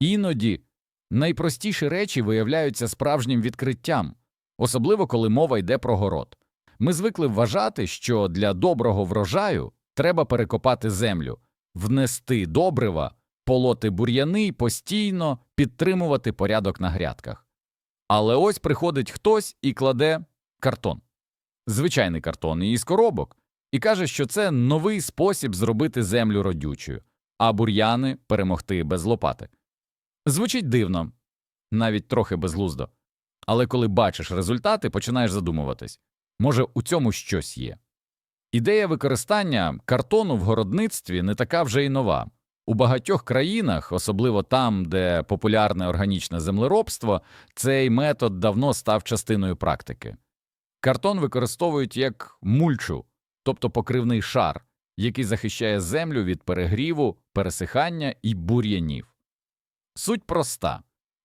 Іноді найпростіші речі виявляються справжнім відкриттям, особливо коли мова йде про город. Ми звикли вважати, що для доброго врожаю треба перекопати землю, внести добрива, полоти бур'яни і постійно підтримувати порядок на грядках. Але ось приходить хтось і кладе картон, звичайний картон із коробок, і каже, що це новий спосіб зробити землю родючою, а бур'яни перемогти без лопати. Звучить дивно, навіть трохи безглуздо. Але коли бачиш результати, починаєш задумуватись може, у цьому щось є. Ідея використання картону в городництві не така вже й нова. У багатьох країнах, особливо там, де популярне органічне землеробство, цей метод давно став частиною практики. Картон використовують як мульчу, тобто покривний шар, який захищає землю від перегріву, пересихання і бур'янів. Суть проста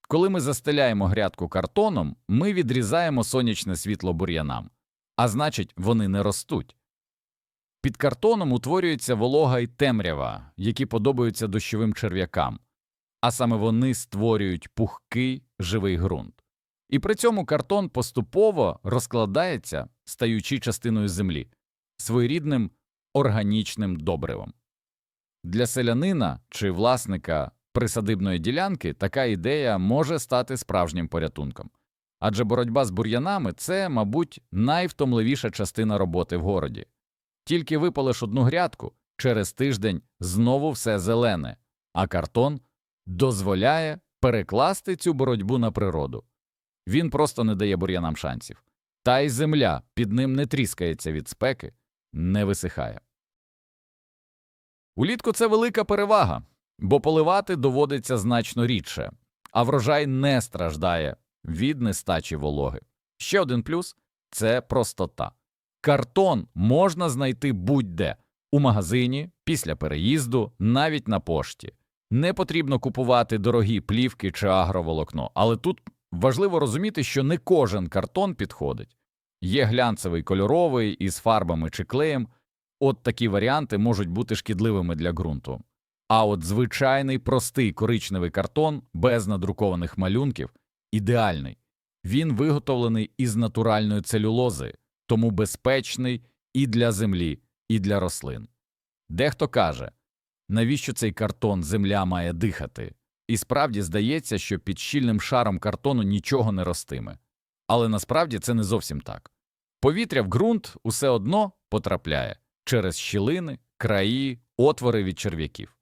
коли ми застеляємо грядку картоном, ми відрізаємо сонячне світло бур'янам, а значить, вони не ростуть. Під картоном утворюється волога і темрява, які подобаються дощовим черв'якам, а саме вони створюють пухкий живий ґрунт. І при цьому картон поступово розкладається, стаючи частиною землі, своєрідним органічним добривом. Для селянина чи власника присадибної ділянки така ідея може стати справжнім порятунком. Адже боротьба з бур'янами це, мабуть, найвтомливіша частина роботи в городі. Тільки випалиш одну грядку, через тиждень знову все зелене, а картон дозволяє перекласти цю боротьбу на природу. Він просто не дає бур'янам шансів. Та й земля під ним не тріскається від спеки, не висихає. Улітку це велика перевага, бо поливати доводиться значно рідше, а врожай не страждає від нестачі вологи. Ще один плюс це простота. Картон можна знайти будь-де у магазині, після переїзду, навіть на пошті. Не потрібно купувати дорогі плівки чи агроволокно, але тут важливо розуміти, що не кожен картон підходить. Є глянцевий кольоровий із фарбами чи клеєм, от такі варіанти можуть бути шкідливими для ґрунту. А от звичайний простий коричневий картон без надрукованих малюнків ідеальний. Він виготовлений із натуральної целюлози, тому безпечний і для землі, і для рослин. Дехто каже, навіщо цей картон земля має дихати, і справді здається, що під щільним шаром картону нічого не ростиме. Але насправді це не зовсім так. Повітря в ґрунт усе одно потрапляє через щілини, краї, отвори від черв'яків.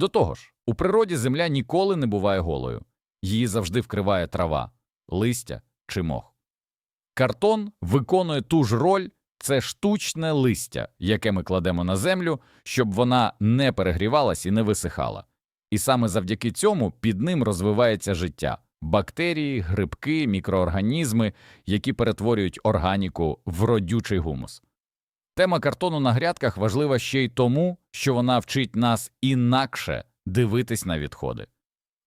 До того ж, у природі земля ніколи не буває голою, її завжди вкриває трава, листя чи мох. Картон виконує ту ж роль це штучне листя, яке ми кладемо на землю, щоб вона не перегрівалась і не висихала. І саме завдяки цьому під ним розвивається життя бактерії, грибки, мікроорганізми, які перетворюють органіку в родючий гумус. Тема картону на грядках важлива ще й тому, що вона вчить нас інакше дивитись на відходи.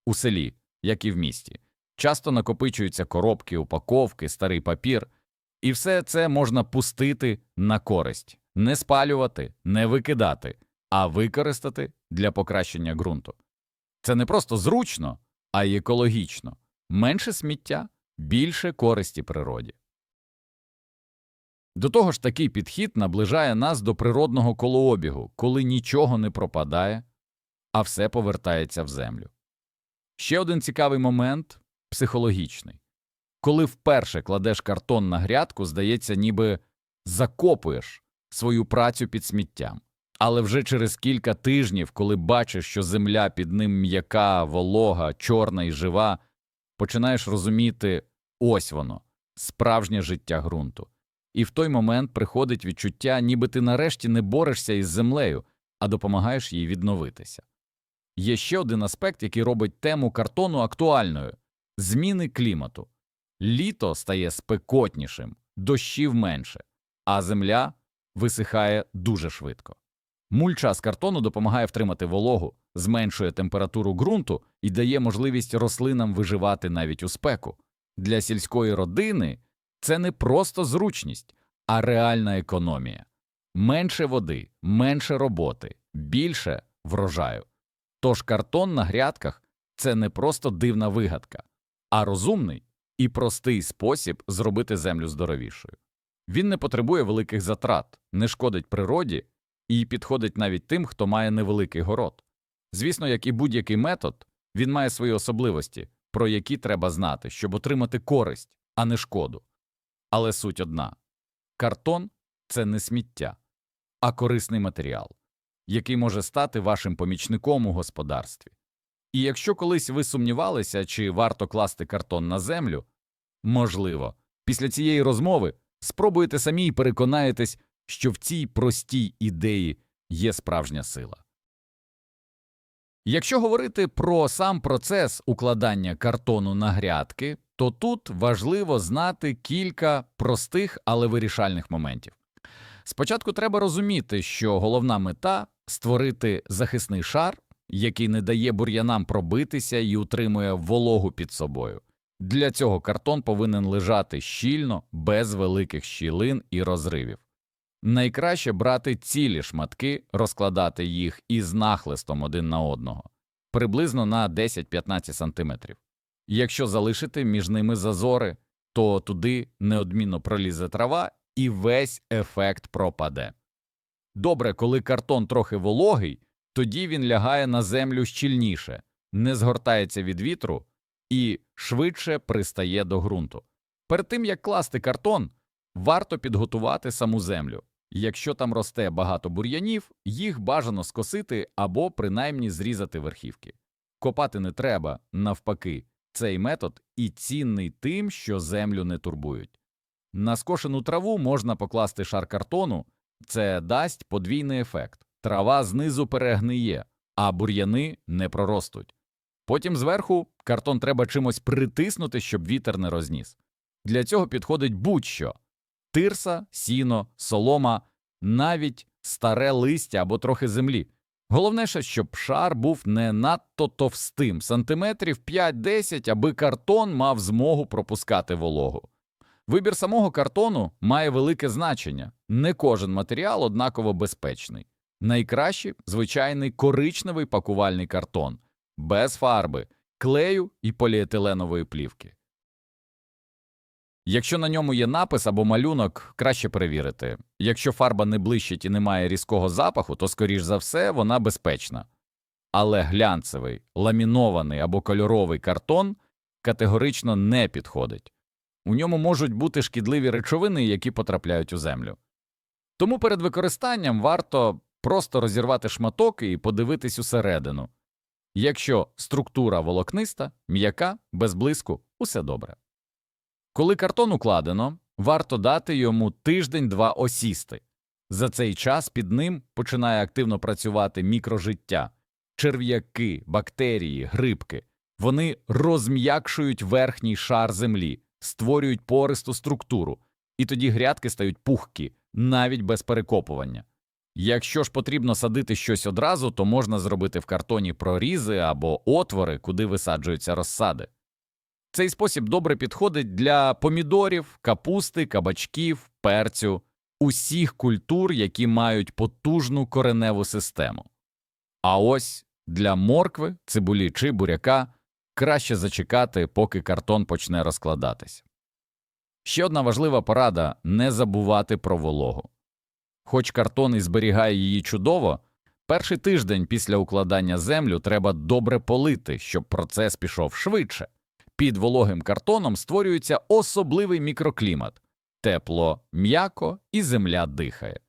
У селі, як і в місті, часто накопичуються коробки, упаковки, старий папір, і все це можна пустити на користь, не спалювати, не викидати, а використати для покращення ґрунту. Це не просто зручно, а й екологічно менше сміття, більше користі природі. До того ж, такий підхід наближає нас до природного колообігу, коли нічого не пропадає, а все повертається в землю. Ще один цікавий момент психологічний. Коли вперше кладеш картон на грядку, здається, ніби закопуєш свою працю під сміттям. Але вже через кілька тижнів, коли бачиш, що земля під ним м'яка, волога, чорна і жива, починаєш розуміти ось воно, справжнє життя ґрунту. І в той момент приходить відчуття, ніби ти нарешті не борешся із землею, а допомагаєш їй відновитися. Є ще один аспект, який робить тему картону актуальною зміни клімату. Літо стає спекотнішим, дощів менше, а земля висихає дуже швидко. Мульча з картону допомагає втримати вологу, зменшує температуру ґрунту і дає можливість рослинам виживати навіть у спеку. Для сільської родини це не просто зручність, а реальна економія. Менше води, менше роботи, більше врожаю. Тож картон на грядках це не просто дивна вигадка, а розумний і простий спосіб зробити землю здоровішою. Він не потребує великих затрат, не шкодить природі і підходить навіть тим, хто має невеликий город. Звісно, як і будь-який метод, він має свої особливості, про які треба знати, щоб отримати користь, а не шкоду. Але суть одна картон це не сміття, а корисний матеріал, який може стати вашим помічником у господарстві. І якщо колись ви сумнівалися, чи варто класти картон на землю, можливо, після цієї розмови спробуйте самі і переконаєтесь, що в цій простій ідеї є справжня сила. Якщо говорити про сам процес укладання картону на грядки, то тут важливо знати кілька простих, але вирішальних моментів. Спочатку треба розуміти, що головна мета створити захисний шар, який не дає бур'янам пробитися і утримує вологу під собою. Для цього картон повинен лежати щільно, без великих щілин і розривів. Найкраще брати цілі шматки, розкладати їх із нахлистом один на одного, приблизно на 10-15 см. Якщо залишити між ними зазори, то туди неодмінно пролізе трава і весь ефект пропаде. Добре, коли картон трохи вологий, тоді він лягає на землю щільніше, не згортається від вітру і швидше пристає до ґрунту. Перед тим як класти картон, варто підготувати саму землю. Якщо там росте багато бур'янів, їх бажано скосити або принаймні зрізати верхівки. Копати не треба, навпаки, цей метод і цінний тим, що землю не турбують. На скошену траву можна покласти шар картону, це дасть подвійний ефект. Трава знизу перегниє, а бур'яни не проростуть. Потім зверху картон треба чимось притиснути, щоб вітер не розніс. Для цього підходить будь-що тирса, сіно, солома, навіть старе листя або трохи землі. Головне, щоб шар був не надто товстим, сантиметрів 5-10, аби картон мав змогу пропускати вологу. Вибір самого картону має велике значення. Не кожен матеріал однаково безпечний. Найкраще звичайний коричневий пакувальний картон, без фарби, клею і поліетиленової плівки. Якщо на ньому є напис або малюнок, краще перевірити. Якщо фарба не блищить і не має різкого запаху, то, скоріш за все, вона безпечна. Але глянцевий, ламінований або кольоровий картон категорично не підходить. У ньому можуть бути шкідливі речовини, які потрапляють у землю. Тому перед використанням варто просто розірвати шматок і подивитись усередину. Якщо структура волокниста, м'яка, без блиску, усе добре. Коли картон укладено, варто дати йому тиждень-два осісти. За цей час під ним починає активно працювати мікрожиття, черв'яки, бактерії, грибки. Вони розм'якшують верхній шар землі, створюють пористу структуру, і тоді грядки стають пухкі, навіть без перекопування. Якщо ж потрібно садити щось одразу, то можна зробити в картоні прорізи або отвори, куди висаджуються розсади. Цей спосіб добре підходить для помідорів, капусти, кабачків, перцю, усіх культур, які мають потужну кореневу систему. А ось для моркви, цибулі чи буряка краще зачекати, поки картон почне розкладатись. Ще одна важлива порада не забувати про вологу. Хоч картон і зберігає її чудово, перший тиждень після укладання землю треба добре полити, щоб процес пішов швидше. Під вологим картоном створюється особливий мікроклімат тепло, м'яко і земля дихає.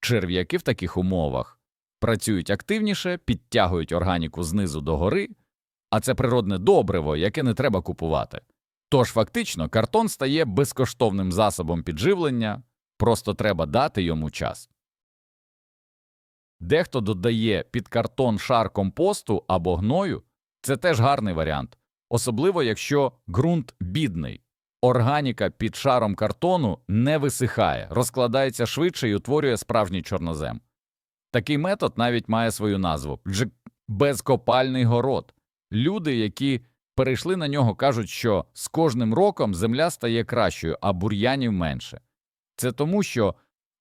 Черв'яки в таких умовах працюють активніше, підтягують органіку знизу до гори, а це природне добриво, яке не треба купувати. Тож фактично картон стає безкоштовним засобом підживлення, просто треба дати йому час. Дехто додає під картон шар компосту або гною це теж гарний варіант особливо якщо ґрунт бідний. Органіка під шаром картону не висихає, розкладається швидше і утворює справжній чорнозем. Такий метод навіть має свою назву безкопальний город. Люди, які перейшли на нього, кажуть, що з кожним роком земля стає кращою, а бур'янів менше. Це тому, що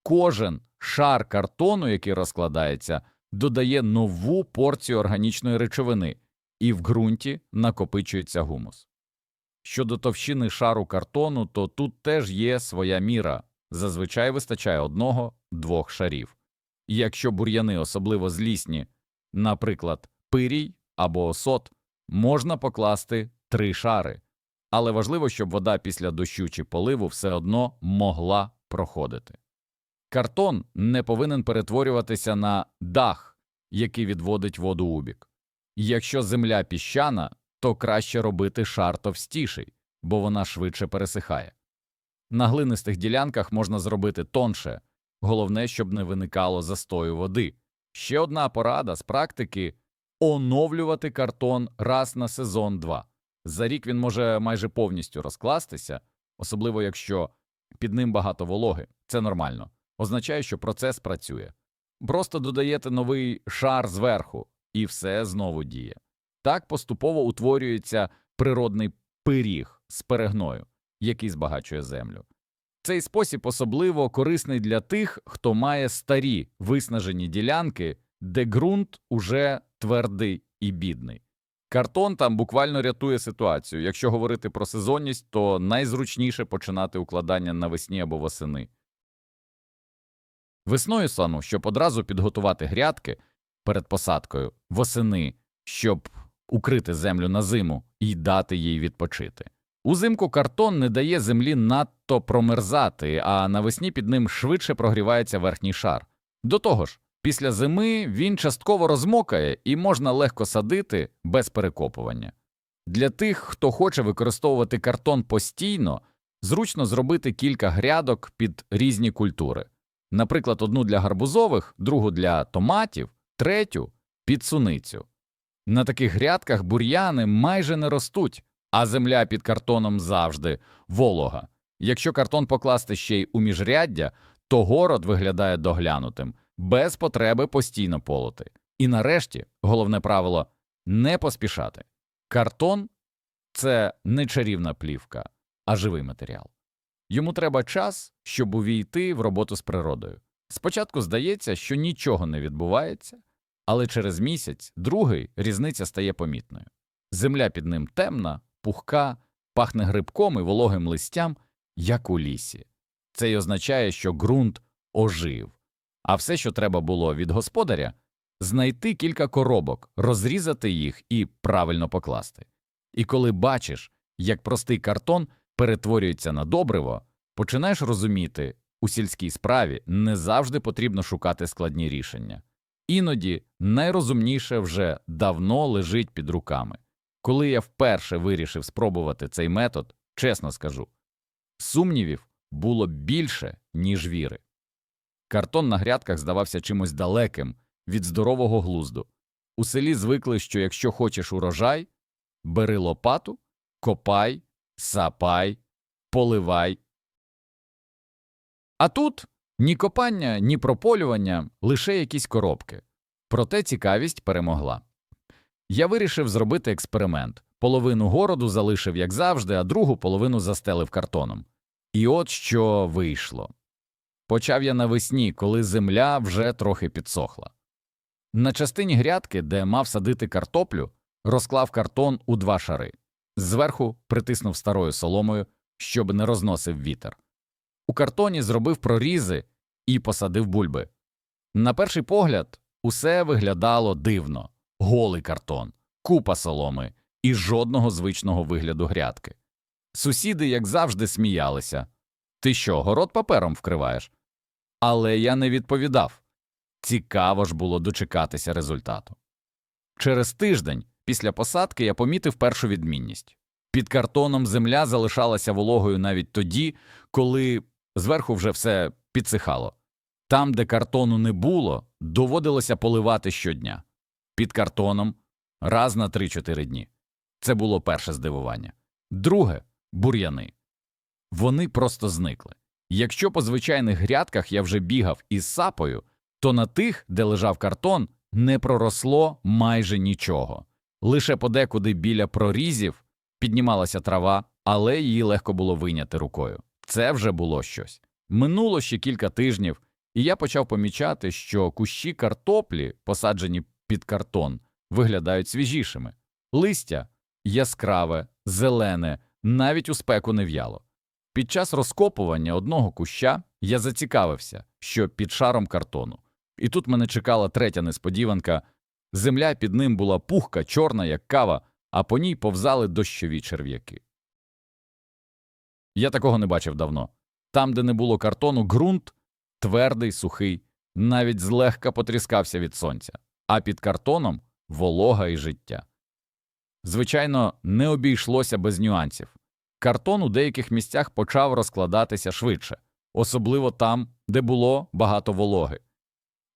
кожен шар картону, який розкладається, додає нову порцію органічної речовини, і в ґрунті накопичується гумус. Щодо товщини шару картону, то тут теж є своя міра. Зазвичай вистачає одного-двох шарів. І якщо бур'яни особливо злісні, наприклад, пирій або осот, можна покласти три шари. Але важливо, щоб вода після дощу чи поливу все одно могла проходити. Картон не повинен перетворюватися на дах, який відводить воду у бік. Якщо земля піщана, то краще робити шар товстіший, бо вона швидше пересихає. На глинистих ділянках можна зробити тонше, головне, щоб не виникало застою води. Ще одна порада з практики оновлювати картон раз на сезон два. За рік він може майже повністю розкластися, особливо якщо під ним багато вологи. Це нормально. Означає, що процес працює. Просто додаєте новий шар зверху, і все знову діє. Так поступово утворюється природний пиріг з перегною, який збагачує землю. Цей спосіб особливо корисний для тих, хто має старі виснажені ділянки, де ґрунт уже твердий і бідний. Картон там буквально рятує ситуацію. Якщо говорити про сезонність, то найзручніше починати укладання навесні або восени. Весною сану, щоб одразу підготувати грядки перед посадкою, восени, щоб укрити землю на зиму і дати їй відпочити. Узимку картон не дає землі надто промерзати, а навесні під ним швидше прогрівається верхній шар. До того ж, після зими він частково розмокає і можна легко садити без перекопування. Для тих, хто хоче використовувати картон постійно, зручно зробити кілька грядок під різні культури. Наприклад, одну для гарбузових, другу для томатів, третю під суницю. На таких грядках бур'яни майже не ростуть, а земля під картоном завжди волога. Якщо картон покласти ще й у міжряддя, то город виглядає доглянутим, без потреби постійно полоти. І нарешті, головне правило не поспішати. Картон це не чарівна плівка, а живий матеріал. Йому треба час, щоб увійти в роботу з природою. Спочатку здається, що нічого не відбувається, але через місяць, другий, різниця стає помітною. Земля під ним темна, пухка, пахне грибком і вологим листям, як у лісі. Це й означає, що ґрунт ожив. А все, що треба було від господаря, знайти кілька коробок, розрізати їх і правильно покласти. І коли бачиш, як простий картон перетворюється на добриво, починаєш розуміти, у сільській справі не завжди потрібно шукати складні рішення. Іноді найрозумніше вже давно лежить під руками. Коли я вперше вирішив спробувати цей метод, чесно скажу, сумнівів було більше, ніж віри. Картон на грядках здавався чимось далеким від здорового глузду. У селі звикли, що якщо хочеш урожай, бери лопату, копай, сапай, поливай. А тут ні копання, ні прополювання, лише якісь коробки. Проте цікавість перемогла. Я вирішив зробити експеримент. Половину городу залишив, як завжди, а другу половину застелив картоном. І от що вийшло. Почав я навесні, коли земля вже трохи підсохла. На частині грядки, де мав садити картоплю, розклав картон у два шари. Зверху притиснув старою соломою, щоб не розносив вітер. У картоні зробив прорізи і посадив бульби. На перший погляд, усе виглядало дивно голий картон, купа соломи і жодного звичного вигляду грядки. Сусіди, як завжди, сміялися Ти що, город папером вкриваєш? Але я не відповідав. Цікаво ж було дочекатися результату. Через тиждень після посадки я помітив першу відмінність. Під картоном земля залишалася вологою навіть тоді, коли зверху вже все підсихало. Там, де картону не було, доводилося поливати щодня. Під картоном раз на 3-4 дні. Це було перше здивування. Друге бур'яни. Вони просто зникли. Якщо по звичайних грядках я вже бігав із сапою, то на тих, де лежав картон, не проросло майже нічого. Лише подекуди біля прорізів піднімалася трава, але її легко було вийняти рукою. Це вже було щось. Минуло ще кілька тижнів, і я почав помічати, що кущі картоплі, посаджені під картон, виглядають свіжішими. Листя яскраве, зелене, навіть у спеку не в'яло. Під час розкопування одного куща я зацікавився, що під шаром картону. І тут мене чекала третя несподіванка. Земля під ним була пухка, чорна, як кава, а по ній повзали дощові черв'яки. Я такого не бачив давно. Там, де не було картону, ґрунт твердий, сухий, навіть злегка потріскався від сонця, а під картоном волога і життя. Звичайно, не обійшлося без нюансів. Картон у деяких місцях почав розкладатися швидше, особливо там, де було багато вологи.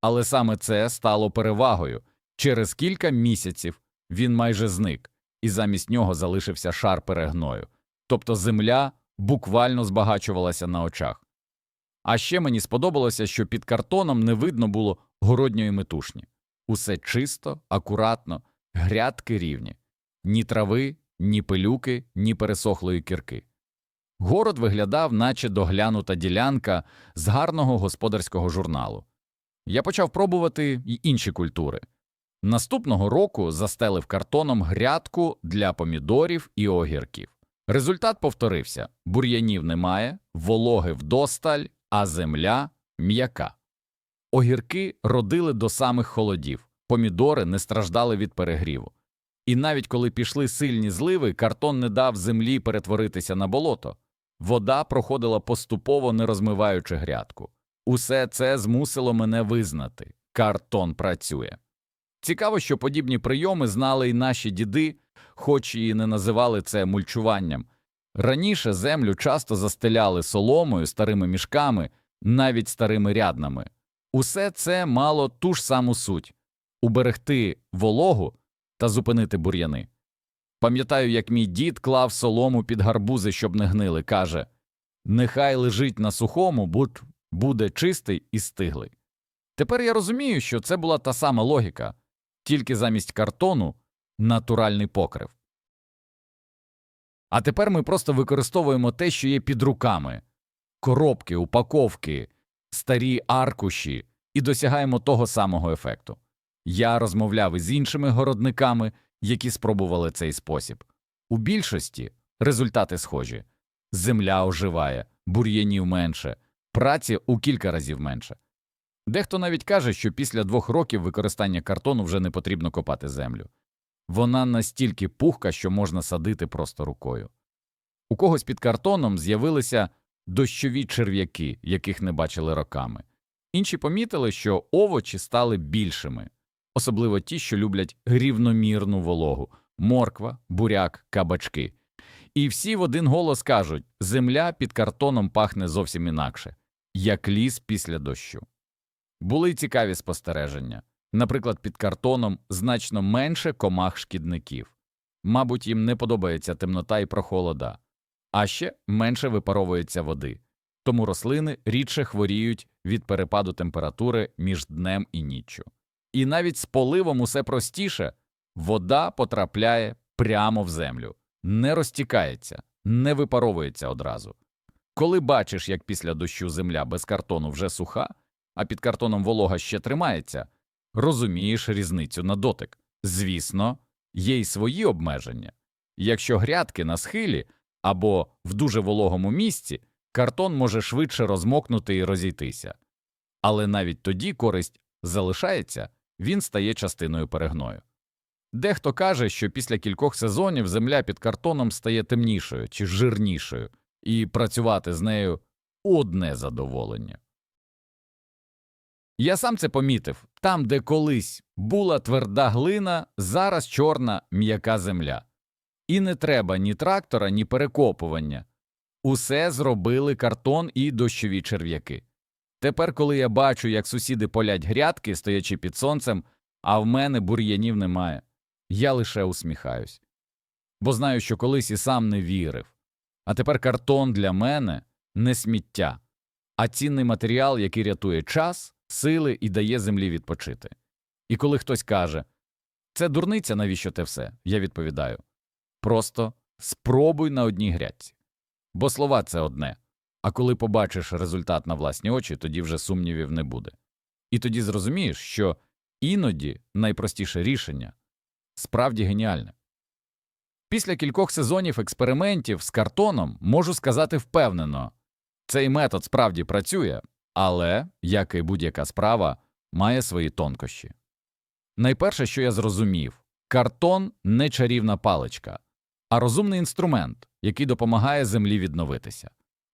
Але саме це стало перевагою. Через кілька місяців він майже зник, і замість нього залишився шар перегною, тобто земля буквально збагачувалася на очах. А ще мені сподобалося, що під картоном не видно було городньої метушні. Усе чисто, акуратно, грядки рівні, ні трави, ні пилюки, ні пересохлої кірки. Город виглядав, наче доглянута ділянка з гарного господарського журналу. Я почав пробувати й інші культури. Наступного року застелив картоном грядку для помідорів і огірків. Результат повторився бур'янів немає, вологи вдосталь, а земля м'яка. Огірки родили до самих холодів, помідори не страждали від перегріву. І навіть коли пішли сильні зливи, картон не дав землі перетворитися на болото. Вода проходила поступово, не розмиваючи грядку. Усе це змусило мене визнати картон працює. Цікаво, що подібні прийоми знали й наші діди, хоч і не називали це мульчуванням. Раніше землю часто застеляли соломою, старими мішками, навіть старими ряднами. Усе це мало ту ж саму суть уберегти вологу та зупинити бур'яни. Пам'ятаю, як мій дід клав солому під гарбузи, щоб не гнили, каже Нехай лежить на сухому, будь буде чистий і стиглий. Тепер я розумію, що це була та сама логіка, тільки замість картону натуральний покрив. А тепер ми просто використовуємо те, що є під руками коробки, упаковки, старі аркуші, і досягаємо того самого ефекту. Я розмовляв із іншими городниками, які спробували цей спосіб. У більшості результати схожі земля оживає, бур'янів менше, праці у кілька разів менше. Дехто навіть каже, що після двох років використання картону вже не потрібно копати землю. Вона настільки пухка, що можна садити просто рукою. У когось під картоном з'явилися дощові черв'яки, яких не бачили роками. Інші помітили, що овочі стали більшими, особливо ті, що люблять рівномірну вологу морква, буряк, кабачки. І всі в один голос кажуть земля під картоном пахне зовсім інакше, як ліс після дощу. Були цікаві спостереження. Наприклад, під картоном значно менше комах шкідників. Мабуть, їм не подобається темнота і прохолода, а ще менше випаровується води, тому рослини рідше хворіють від перепаду температури між днем і ніччю. І навіть з поливом усе простіше вода потрапляє прямо в землю, не розтікається, не випаровується одразу. Коли бачиш, як після дощу земля без картону вже суха, а під картоном волога ще тримається, розумієш різницю на дотик. Звісно, є й свої обмеження. Якщо грядки на схилі або в дуже вологому місці, картон може швидше розмокнути і розійтися. Але навіть тоді користь залишається, він стає частиною перегною. Дехто каже, що після кількох сезонів земля під картоном стає темнішою чи жирнішою, і працювати з нею одне задоволення. Я сам це помітив там, де колись була тверда глина, зараз чорна м'яка земля. І не треба ні трактора, ні перекопування. Усе зробили картон і дощові черв'яки. Тепер, коли я бачу, як сусіди полять грядки, стоячи під сонцем, а в мене бур'янів немає, я лише усміхаюсь. Бо знаю, що колись і сам не вірив. А тепер картон для мене не сміття, а цінний матеріал, який рятує час, сили і дає землі відпочити. І коли хтось каже це дурниця, навіщо те все? Я відповідаю просто спробуй на одній грядці. Бо слова це одне, а коли побачиш результат на власні очі, тоді вже сумнівів не буде. І тоді зрозумієш, що іноді найпростіше рішення справді геніальне. Після кількох сезонів експериментів з картоном можу сказати впевнено, цей метод справді працює, але, як і будь-яка справа, має свої тонкощі. Найперше, що я зрозумів, картон не чарівна паличка, а розумний інструмент, який допомагає землі відновитися.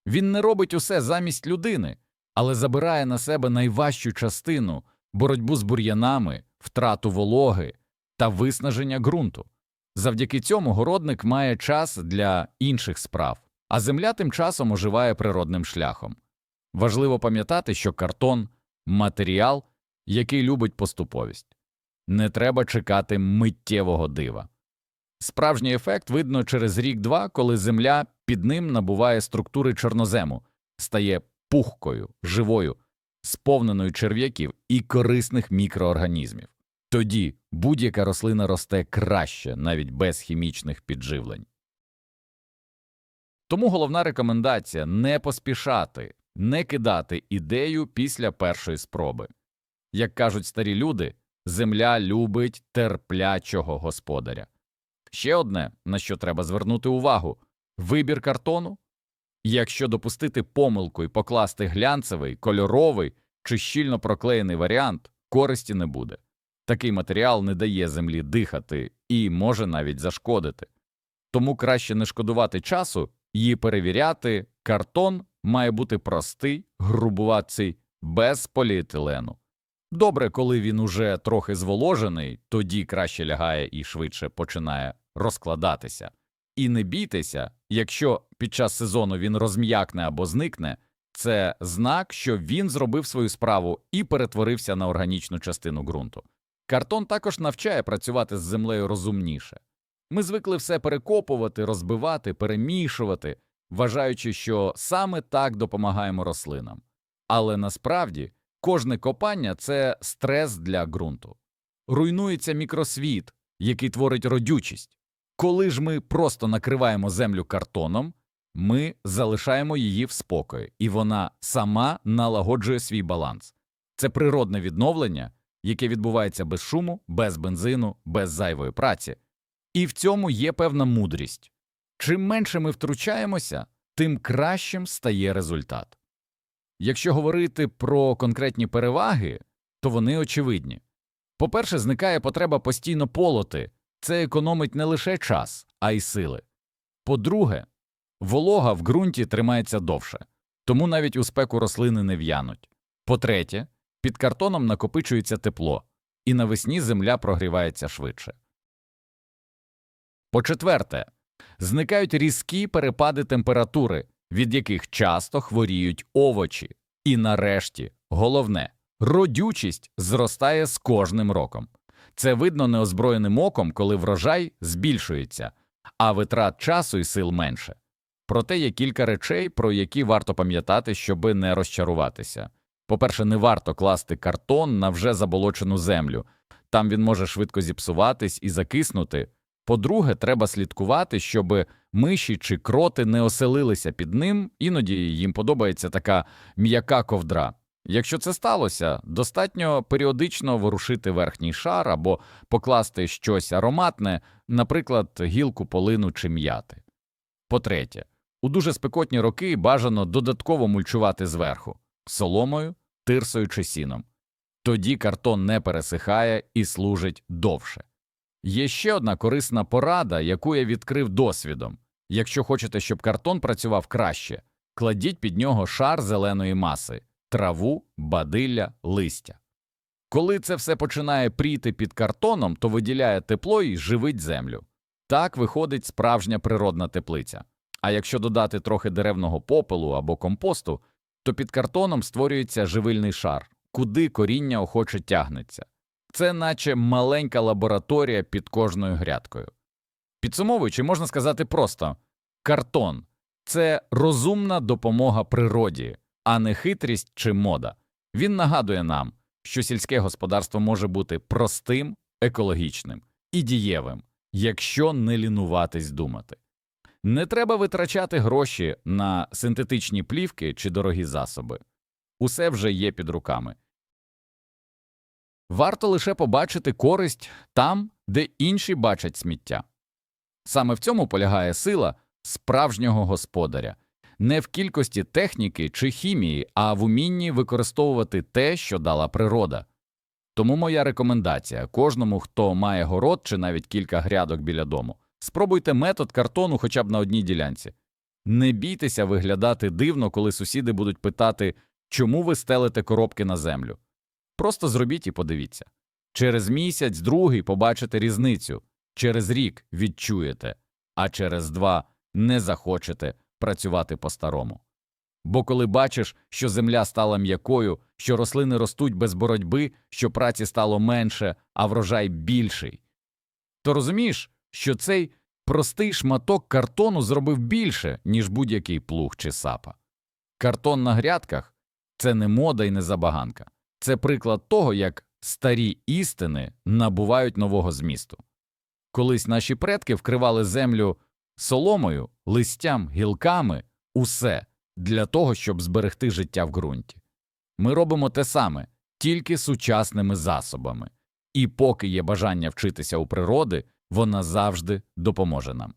Він не робить усе замість людини, але забирає на себе найважчу частину боротьбу з бур'янами, втрату вологи та виснаження ґрунту. Завдяки цьому городник має час для інших справ, а земля тим часом оживає природним шляхом. Важливо пам'ятати, що картон матеріал, який любить поступовість. Не треба чекати миттєвого дива. Справжній ефект видно через рік-два, коли земля під ним набуває структури чорнозему, стає пухкою, живою, сповненою черв'яків і корисних мікроорганізмів. Тоді будь-яка рослина росте краще, навіть без хімічних підживлень. Тому головна рекомендація не поспішати, не кидати ідею після першої спроби. Як кажуть старі люди, земля любить терплячого господаря. Ще одне, на що треба звернути увагу вибір картону. Якщо допустити помилку і покласти глянцевий, кольоровий чи щільно проклеєний варіант, користі не буде. Такий матеріал не дає землі дихати і може навіть зашкодити. Тому краще не шкодувати часу її перевіряти. Картон має бути простий, грубуватий, без поліетилену. Добре, коли він уже трохи зволожений, тоді краще лягає і швидше починає розкладатися. І не бійтеся, якщо під час сезону він розм'якне або зникне, це знак, що він зробив свою справу і перетворився на органічну частину ґрунту. Картон також навчає працювати з землею розумніше. Ми звикли все перекопувати, розбивати, перемішувати, вважаючи, що саме так допомагаємо рослинам. Але насправді кожне копання це стрес для ґрунту. Руйнується мікросвіт, який творить родючість. Коли ж ми просто накриваємо землю картоном, ми залишаємо її в спокої, і вона сама налагоджує свій баланс. Це природне відновлення, яке відбувається без шуму, без бензину, без зайвої праці. І в цьому є певна мудрість. Чим менше ми втручаємося, тим кращим стає результат. Якщо говорити про конкретні переваги, то вони очевидні. По-перше, зникає потреба постійно полоти, це економить не лише час, а й сили. По-друге, волога в ґрунті тримається довше, тому навіть у спеку рослини не в'януть. По-третє, під картоном накопичується тепло, і навесні земля прогрівається швидше. По-четверте, зникають різкі перепади температури, від яких часто хворіють овочі. І нарешті, головне, родючість зростає з кожним роком. Це видно неозброєним оком, коли врожай збільшується, а витрат часу і сил менше. Проте є кілька речей, про які варто пам'ятати, щоби не розчаруватися. По-перше, не варто класти картон на вже заболочену землю, там він може швидко зіпсуватись і закиснути. По-друге, треба слідкувати, щоб миші чи кроти не оселилися під ним, іноді їм подобається така м'яка ковдра. Якщо це сталося, достатньо періодично ворушити верхній шар або покласти щось ароматне, наприклад, гілку полину чи м'яти. По-третє, у дуже спекотні роки бажано додатково мульчувати зверху соломою, тирсою чи сіном. Тоді картон не пересихає і служить довше. Є ще одна корисна порада, яку я відкрив досвідом. Якщо хочете, щоб картон працював краще, кладіть під нього шар зеленої маси, траву, бадилля, листя. Коли це все починає пріти під картоном, то виділяє тепло і живить землю. Так виходить справжня природна теплиця. А якщо додати трохи деревного попелу або компосту, то під картоном створюється живильний шар, куди коріння охоче тягнеться. Це наче маленька лабораторія під кожною грядкою. Підсумовуючи, можна сказати просто картон це розумна допомога природі, а не хитрість чи мода. Він нагадує нам, що сільське господарство може бути простим, екологічним і дієвим, якщо не лінуватись думати. Не треба витрачати гроші на синтетичні плівки чи дорогі засоби. Усе вже є під руками. Варто лише побачити користь там, де інші бачать сміття. Саме в цьому полягає сила справжнього господаря. Не в кількості техніки чи хімії, а в умінні використовувати те, що дала природа. Тому моя рекомендація кожному, хто має город чи навіть кілька грядок біля дому, спробуйте метод картону хоча б на одній ділянці. Не бійтеся виглядати дивно, коли сусіди будуть питати, чому ви стелите коробки на землю. Просто зробіть і подивіться. Через місяць, другий побачите різницю, через рік відчуєте, а через два не захочете працювати по-старому. Бо коли бачиш, що земля стала м'якою, що рослини ростуть без боротьби, що праці стало менше, а врожай більший, то розумієш, що цей простий шматок картону зробив більше, ніж будь-який плуг чи сапа. Картон на грядках це не мода і не забаганка, це приклад того, як старі істини набувають нового змісту. Колись наші предки вкривали землю соломою, листям, гілками, усе для того, щоб зберегти життя в ґрунті. Ми робимо те саме, тільки сучасними засобами, і поки є бажання вчитися у природи, вона завжди допоможе нам.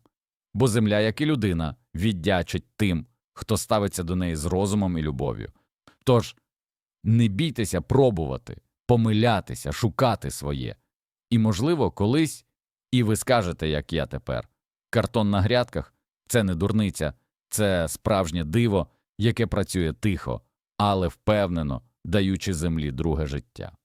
Бо земля, як і людина, віддячить тим, хто ставиться до неї з розумом і любов'ю. Тож не бійтеся пробувати, помилятися, шукати своє. І, можливо, колись і ви скажете, як я тепер. Картон на грядках це не дурниця, це справжнє диво, яке працює тихо, але впевнено, даючи землі друге життя.